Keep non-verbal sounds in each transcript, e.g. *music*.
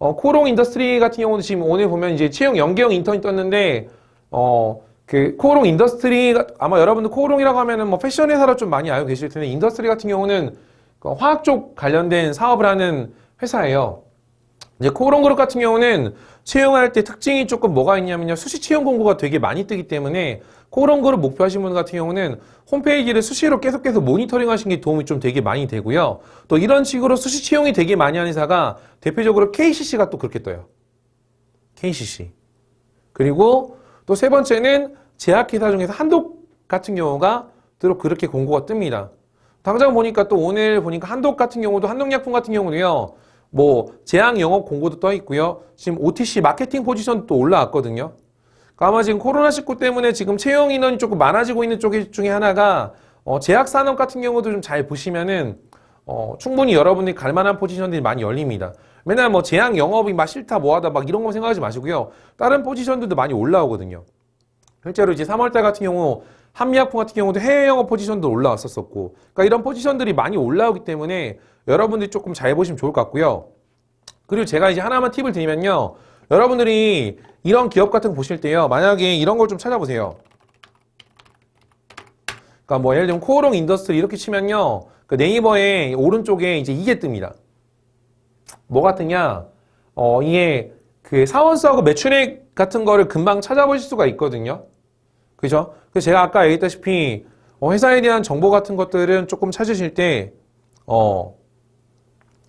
어, 코롱 인더스트리 같은 경우도 지금 오늘 보면 이제 채용 연계형 인턴이 떴는데, 어, 그 코롱 인더스트리, 아마 여러분들 코롱이라고 하면은 뭐 패션 회사로 좀 많이 알고 계실 텐데, 인더스트리 같은 경우는 그 화학 쪽 관련된 사업을 하는 회사예요. 이제 코롱 그룹 같은 경우는 채용할 때 특징이 조금 뭐가 있냐면요. 수시 채용 공고가 되게 많이 뜨기 때문에 코롱 그룹 목표하신 분 같은 경우는 홈페이지를 수시로 계속해서 모니터링 하시는 게 도움이 좀 되게 많이 되고요. 또 이런 식으로 수시 채용이 되게 많이 하는 회사가 대표적으로 KCC가 또 그렇게 떠요. KCC. 그리고 또 세 번째는 제약회사 중에서 한독 같은 경우가 또 그렇게 공고가 뜹니다. 당장 보니까 또 오늘 보니까 한독 같은 경우도 한독약품 같은 경우도요. 뭐 제약 영업 공고도 떠 있고요. 지금 OTC 마케팅 포지션도 또 올라왔거든요. 그러니까 아마 지금 코로나19 때문에 지금 채용 인원이 조금 많아지고 있는 쪽 중에 하나가 어, 제약 산업 같은 경우도 좀 잘 보시면은 어, 충분히 여러분들이 갈 만한 포지션들이 많이 열립니다. 맨날 뭐 제약 영업이 막 싫다 뭐하다 막 이런 거 생각하지 마시고요. 다른 포지션들도 많이 올라오거든요. 실제로 이제 3월달 같은 경우 한미약품 같은 경우도 해외 영업 포지션도 올라왔었었고, 그러니까 이런 포지션들이 많이 올라오기 때문에 여러분들이 조금 잘 보시면 좋을 것 같고요. 그리고 제가 이제 하나만 팁을 드리면요, 여러분들이 이런 기업 같은 거 보실 때요, 만약에 이런 걸 좀 찾아보세요. 그러니까 뭐 예를 들면 코오롱 인더스트리 이렇게 치면요, 그 네이버에 오른쪽에 이제 이게 뜹니다. 뭐 같으냐? 어 이게 그 사원수하고 매출액 같은 거를 금방 찾아보실 수가 있거든요. 그죠? 그래서 제가 아까 얘기했다시피 어, 회사에 대한 정보 같은 것들은 조금 찾으실 때, 어,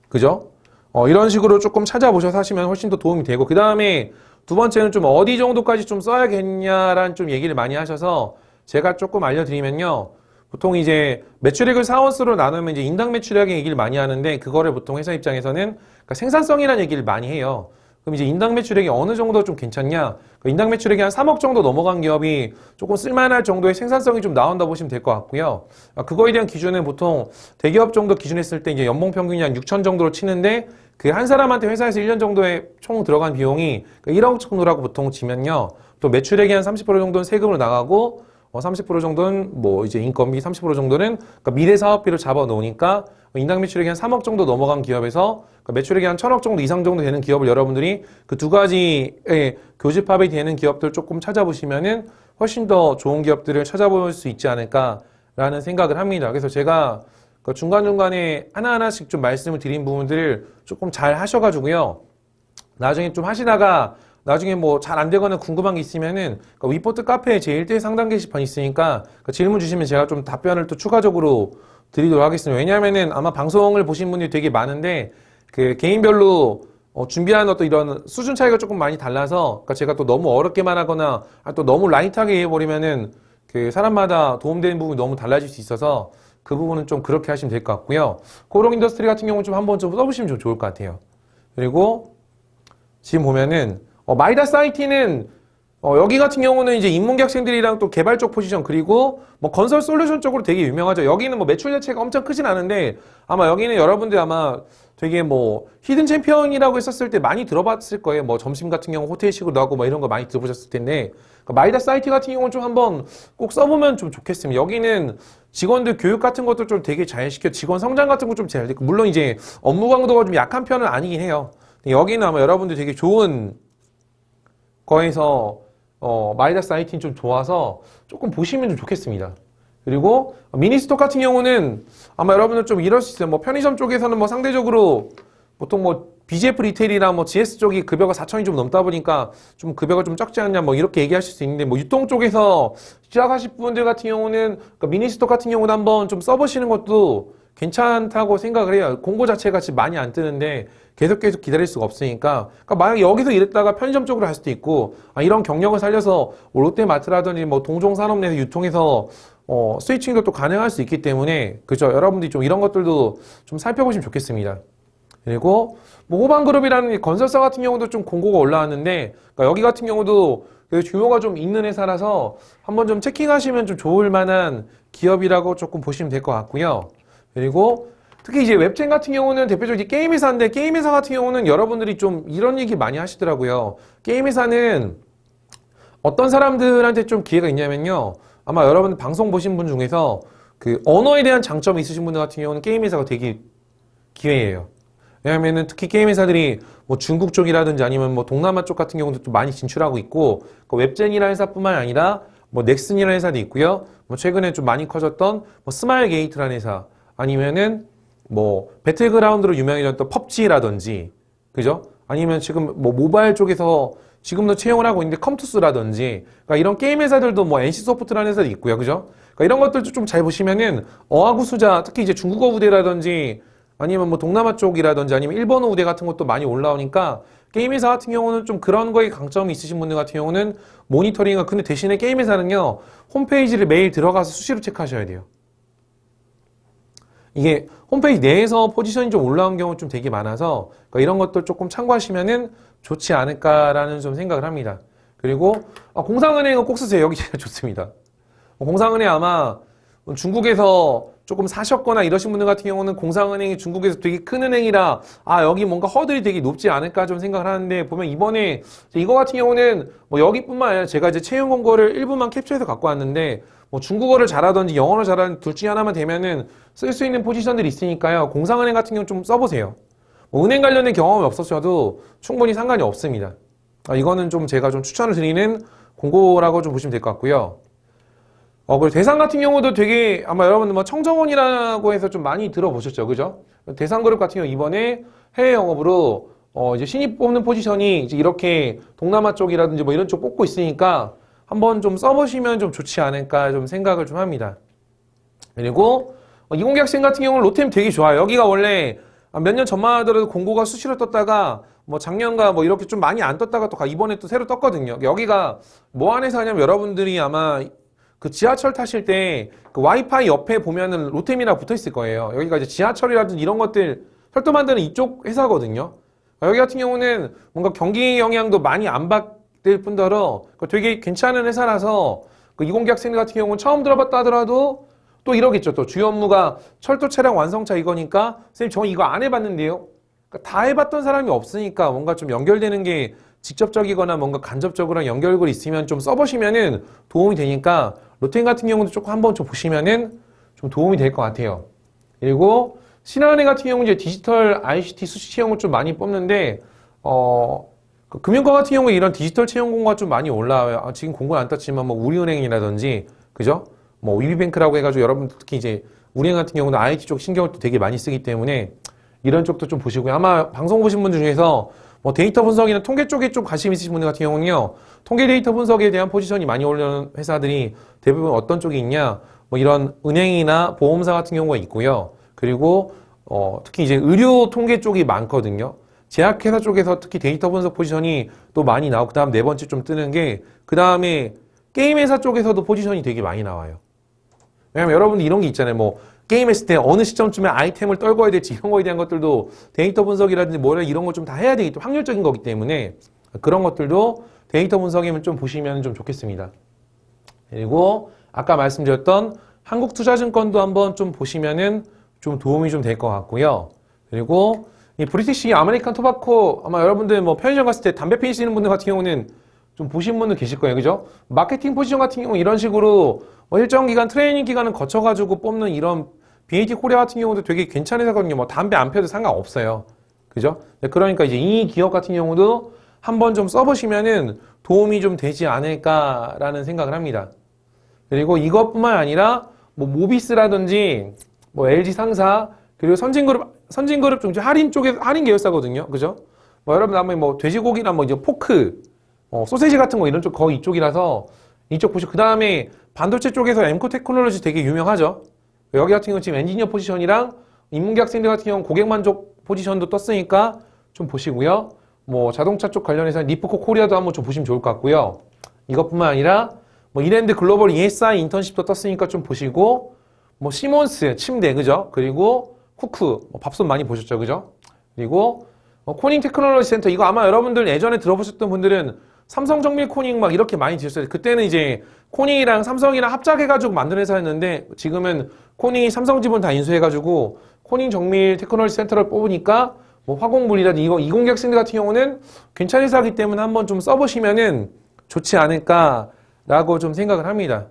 그죠? 어, 이런 식으로 조금 찾아보셔서 하시면 훨씬 더 도움이 되고, 그 다음에 두 번째는 좀 어디 정도까지 좀 써야겠냐라는 좀 얘기를 많이 하셔서 제가 조금 알려드리면요. 보통 이제 매출액을 사원수로 나누면 이제 인당 매출액의 얘기를 많이 하는데, 그거를 보통 회사 입장에서는 그러니까 생산성이라는 얘기를 많이 해요. 그럼 이제 인당 매출액이 어느 정도 좀 괜찮냐? 그 인당 매출액이 한 3억 정도 넘어간 기업이 조금 쓸만할 정도의 생산성이 좀 나온다 보시면 될 것 같고요. 아, 그거에 대한 기준은 보통 대기업 정도 기준했을 때 이제 연봉 평균이 한 6천 정도로 치는데 그 한 사람한테 회사에서 1년 정도에 총 들어간 비용이 1억 정도라고 보통 치면요. 또 매출액이 한 30% 정도는 세금으로 나가고 어, 30% 정도는 뭐 이제 인건비, 30% 정도는 그러니까 미래 사업비로 잡아 놓으니까 인당 매출액이 한 3억 정도 넘어간 기업에서 그러니까 매출액이 한 1천억 정도 이상 정도 되는 기업을 여러분들이 그 두 가지의 교집합이 되는 기업들 조금 찾아보시면은 훨씬 더 좋은 기업들을 찾아볼 수 있지 않을까라는 생각을 합니다. 그래서 제가 그 중간중간에 하나하나씩 좀 말씀을 드린 부분들을 조금 잘 하셔가지고요. 나중에 좀 하시다가 나중에 뭐 잘 안 되거나 궁금한 게 있으면은 그 위포트 카페에 제 1대1 상담 게시판 있으니까 그 질문 주시면 제가 좀 답변을 또 추가적으로 드리도록 하겠습니다. 왜냐하면은 아마 방송을 보신 분들이 되게 많은데 그 개인별로 어, 준비한 어떤 이런 수준 차이가 조금 많이 달라서 그러니까 제가 또 너무 어렵게만 하거나 아, 또 너무 라이트하게 해버리면은 그 사람마다 도움되는 부분이 너무 달라질 수 있어서 그 부분은 좀 그렇게 하시면 될 것 같고요. 코롱 인더스트리 같은 경우는 좀 한번 좀 써보시면 좀 좋을 것 같아요. 그리고 지금 보면은 어, 마이다스 IT는 어, 여기 같은 경우는 이제 인문계 학생들이랑 또 개발 쪽 포지션 그리고 뭐 건설 솔루션 쪽으로 되게 유명하죠. 여기는 뭐 매출 자체가 엄청 크진 않은데 아마 여기는 여러분들 아마 되게 뭐 히든 챔피언이라고 했었을 때 많이 들어봤을 거예요. 뭐 점심 같은 경우 호텔식으로 나오고 뭐 이런 거 많이 들어보셨을 텐데 그러니까 마이다스 IT 같은 경우는 좀 한번 꼭 써보면 좀 좋겠습니다. 여기는 직원들 교육 같은 것도 좀 되게 잘 시켜 직원 성장 같은 거 좀 잘 되고 물론 이제 업무 강도가 좀 약한 편은 아니긴 해요. 여기는 아마 여러분들 되게 좋은 거에서 어, 마이다스 IT는 좀 좋아서 조금 보시면 좀 좋겠습니다. 그리고 미니스톡 같은 경우는 아마 여러분들 좀 이럴 수 있어요. 뭐 편의점 쪽에서는 뭐 상대적으로 보통 뭐 BGF 리테일이나 뭐 GS 쪽이 급여가 4천이 좀 넘다 보니까 좀 급여가 좀 적지 않냐 뭐 이렇게 얘기하실 수 있는데 뭐 유통 쪽에서 시작하실 분들 같은 경우는 그러니까 미니스톡 같은 경우는 한번 좀 써보시는 것도 괜찮다고 생각을 해요. 공고 자체가 지금 많이 안 뜨는데 계속 계속 기다릴 수가 없으니까. 그러니까 만약 여기서 일했다가 편의점 쪽으로 할 수도 있고, 아, 이런 경력을 살려서 뭐 롯데마트라든지 뭐 동종산업 내에서 유통해서 어, 스위칭도 또 가능할 수 있기 때문에, 그죠? 여러분들이 좀 이런 것들도 좀 살펴보시면 좋겠습니다. 그리고 뭐 호반그룹이라는 이 건설사 같은 경우도 좀 공고가 올라왔는데, 그러니까 여기 같은 경우도 그 규모가 좀 있는 회사라서 한번 좀 체킹하시면 좀 좋을 만한 기업이라고 조금 보시면 될 것 같고요. 그리고 특히 이제 웹툰 같은 경우는 대표적으로 게임 회사인데 게임 회사 같은 경우는 여러분들이 좀 이런 얘기 많이 하시더라고요. 게임 회사는 어떤 사람들한테 좀 기회가 있냐면요. 아마 여러분 방송 보신 분 중에서 그 언어에 대한 장점이 있으신 분들 같은 경우는 게임 회사가 되게 기회예요. 왜냐하면은 특히 게임 회사들이 뭐 중국 쪽이라든지 아니면 뭐 동남아 쪽 같은 경우도 좀 많이 진출하고 있고 그 웹젠이라는 회사뿐만 아니라 뭐 넥슨이라는 회사도 있고요. 뭐 최근에 좀 많이 커졌던 뭐 스마일 게이트라는 회사 아니면은 뭐 배틀그라운드로 유명해졌던 펍지라든지 그죠? 아니면 지금 뭐 모바일 쪽에서 지금도 채용을 하고 있는데 컴투스라든지 그러니까 이런 게임 회사들도 뭐 NC 소프트라는 회사도 있고요. 그죠? 그러니까 이런 것들도 좀 잘 보시면은 어학우 수자 특히 이제 중국어 우대라든지 아니면 뭐 동남아 쪽이라든지 아니면 일본어 우대 같은 것도 많이 올라오니까 게임 회사 같은 경우는 좀 그런 거에 강점이 있으신 분들 같은 경우는 모니터링을 근데 대신에 게임 회사는요 홈페이지를 매일 들어가서 수시로 체크하셔야 돼요. 이게 홈페이지 내에서 포지션이 좀 올라온 경우 좀 되게 많아서 그러니까 이런 것들 조금 참고하시면은 좋지 않을까라는 좀 생각을 합니다. 그리고 아, 공상은행은 꼭 쓰세요. 여기 제일 *laughs* 좋습니다. 공상은행 아마 중국에서 조금 사셨거나 이러신 분들 같은 경우는 공상은행이 중국에서 되게 큰 은행이라 아 여기 뭔가 허들이 되게 높지 않을까 좀 생각을 하는데 보면 이번에 이거 같은 경우는 뭐 여기뿐만 아니라 제가 이제 채용 공고를 일부만 캡처해서 갖고 왔는데 뭐 중국어를 잘하든지 영어를 잘하든 둘 중에 하나만 되면은 쓸 수 있는 포지션들이 있으니까요 공상은행 같은 경우 좀 써보세요 뭐 은행 관련된 경험이 없었어도 충분히 상관이 없습니다 아, 이거는 좀 제가 좀 추천을 드리는 공고라고 좀 보시면 될 것 같고요 어, 그리고 대상 같은 경우도 되게 아마 여러분들 뭐 청정원이라고 해서 좀 많이 들어보셨죠. 그죠? 대상 그룹 같은 경우 이번에 해외 영업으로 어, 이제 신입 뽑는 포지션이 이제 이렇게 동남아 쪽이라든지 뭐 이런 쪽 뽑고 있으니까 한번 좀 써보시면 좀 좋지 않을까 좀 생각을 좀 합니다. 그리고 어, 이공계 학생 같은 경우는 로템 되게 좋아요. 여기가 원래 몇 년 전만 하더라도 공고가 수시로 떴다가 뭐 작년과 뭐 이렇게 좀 많이 안 떴다가 또 가- 이번에 또 새로 떴거든요. 여기가 뭐 안에서 하냐면 여러분들이 아마 그 지하철 타실 때 그 와이파이 옆에 보면은 로템이라 붙어 있을 거예요. 여기가 이제 지하철이라든지 이런 것들 철도 만드는 이쪽 회사거든요. 여기 같은 경우는 뭔가 경기 영향도 많이 안 받 을 뿐더러 그 되게 괜찮은 회사라서 그 이공계 학생들 같은 경우는 처음 들어봤다 하더라도 또 이러겠죠. 또 주요 업무가 철도 차량 완성차 이거니까 선생님 저 이거 안 해봤는데요. 그러니까 다 해봤던 사람이 없으니까 뭔가 좀 연결되는 게 직접적이거나 뭔가 간접적으로 연결고리 있으면 좀 써보시면은 도움이 되니까 로템 같은 경우도 조금 한번 좀 보시면은 좀 도움이 될 것 같아요. 그리고 신한은행 같은 경우는 이제 디지털 ICT 수시 채용을 좀 많이 뽑는데 어 그 금융권 같은 경우에 이런 디지털 채용 공고가 좀 많이 올라와요. 아, 지금 공고는 안 떴지만 뭐 우리은행이라든지 그죠? 뭐 위비뱅크라고 해가지고 여러분 특히 이제 우리은행 같은 경우는 IT 쪽 신경을 또 되게 많이 쓰기 때문에 이런 쪽도 좀 보시고요. 아마 방송 보신 분 중에서 뭐 데이터 분석이나 통계 쪽에 좀 관심 있으신 분들 같은 경우는요. 통계 데이터 분석에 대한 포지션이 많이 올라오는 회사들이 대부분 어떤 쪽이 있냐? 뭐 이런 은행이나 보험사 같은 경우가 있고요. 그리고 어, 특히 이제 의료 통계 쪽이 많거든요. 제약회사 쪽에서 특히 데이터 분석 포지션이 또 많이 나오고 그 다음 네 번째 좀 뜨는 게 그 다음에 게임 회사 쪽에서도 포지션이 되게 많이 나와요. 왜냐면 여러분들 이런 게 있잖아요. 뭐 게임 했을 때 어느 시점쯤에 아이템을 떨궈야 될지 이런 거에 대한 것들도 데이터 분석이라든지 뭐라 이런 거 좀 다 해야 되기 때문에 확률적인 거기 때문에 그런 것들도 데이터 분석이면 좀 보시면 좀 좋겠습니다. 그리고 아까 말씀드렸던 한국투자증권도 한번 좀 보시면은 좀 도움이 좀 될 것 같고요. 그리고 이 브리티시 아메리칸 토바코 아마 여러분들 뭐 편의점 갔을 때 담배 피시는 분들 같은 경우는 좀 보신 분들 계실 거예요. 그죠? 마케팅 포지션 같은 경우 이런 식으로 뭐 일정 기간 트레이닝 기간을 거쳐 가지고 뽑는 이런 BAT 코리아 같은 경우도 되게 괜찮은 회사거든요. 뭐 담배 안 펴도 상관없어요. 그죠? 네, 그러니까 이제 이 기업 같은 경우도 한번 좀 써보시면은 도움이 좀 되지 않을까라는 생각을 합니다. 그리고 이것뿐만 아니라 뭐 모비스라든지 뭐 LG 상사 그리고 선진그룹 선진그룹 중 할인 쪽에 할인 계열사거든요. 그죠? 뭐 여러분 아마 뭐 돼지고기나 뭐 이제 포크, 어, 소세지 같은 거 이런 쪽 거의 이쪽이라서 이쪽 보시고 그 다음에 반도체 쪽에서 엠코 테크놀로지 되게 유명하죠. 여기 같은 경우 지금 엔지니어 포지션이랑 인문계 학생들 같은 경우 고객 만족 포지션도 떴으니까 좀 보시고요. 뭐 자동차 쪽 관련해서 리프코 코리아도 한번 좀 보시면 좋을 것 같고요. 이것뿐만 아니라 뭐 이랜드 글로벌 ESI 인턴십도 떴으니까 좀 보시고 뭐 시몬스 침대 그죠? 그리고 쿠크 뭐 밥솥 많이 보셨죠 그죠? 그리고 어, 코닝 테크놀로지 센터 이거 아마 여러분들 예전에 들어보셨던 분들은 삼성 정밀 코닝 막 이렇게 많이 드셨어요. 그때는 이제 코닝이랑 삼성이랑 합작해가지고 만든 회사였는데 지금은 코닝이 삼성 지분 다 인수해가지고 코닝 정밀 테크놀로지 센터를 뽑으니까 뭐 화공물이라든지 이거 이공계 학생들 같은 경우는 괜찮은 회사이기 때문에 한번 좀 써보시면은 좋지 않을까라고 좀 생각을 합니다.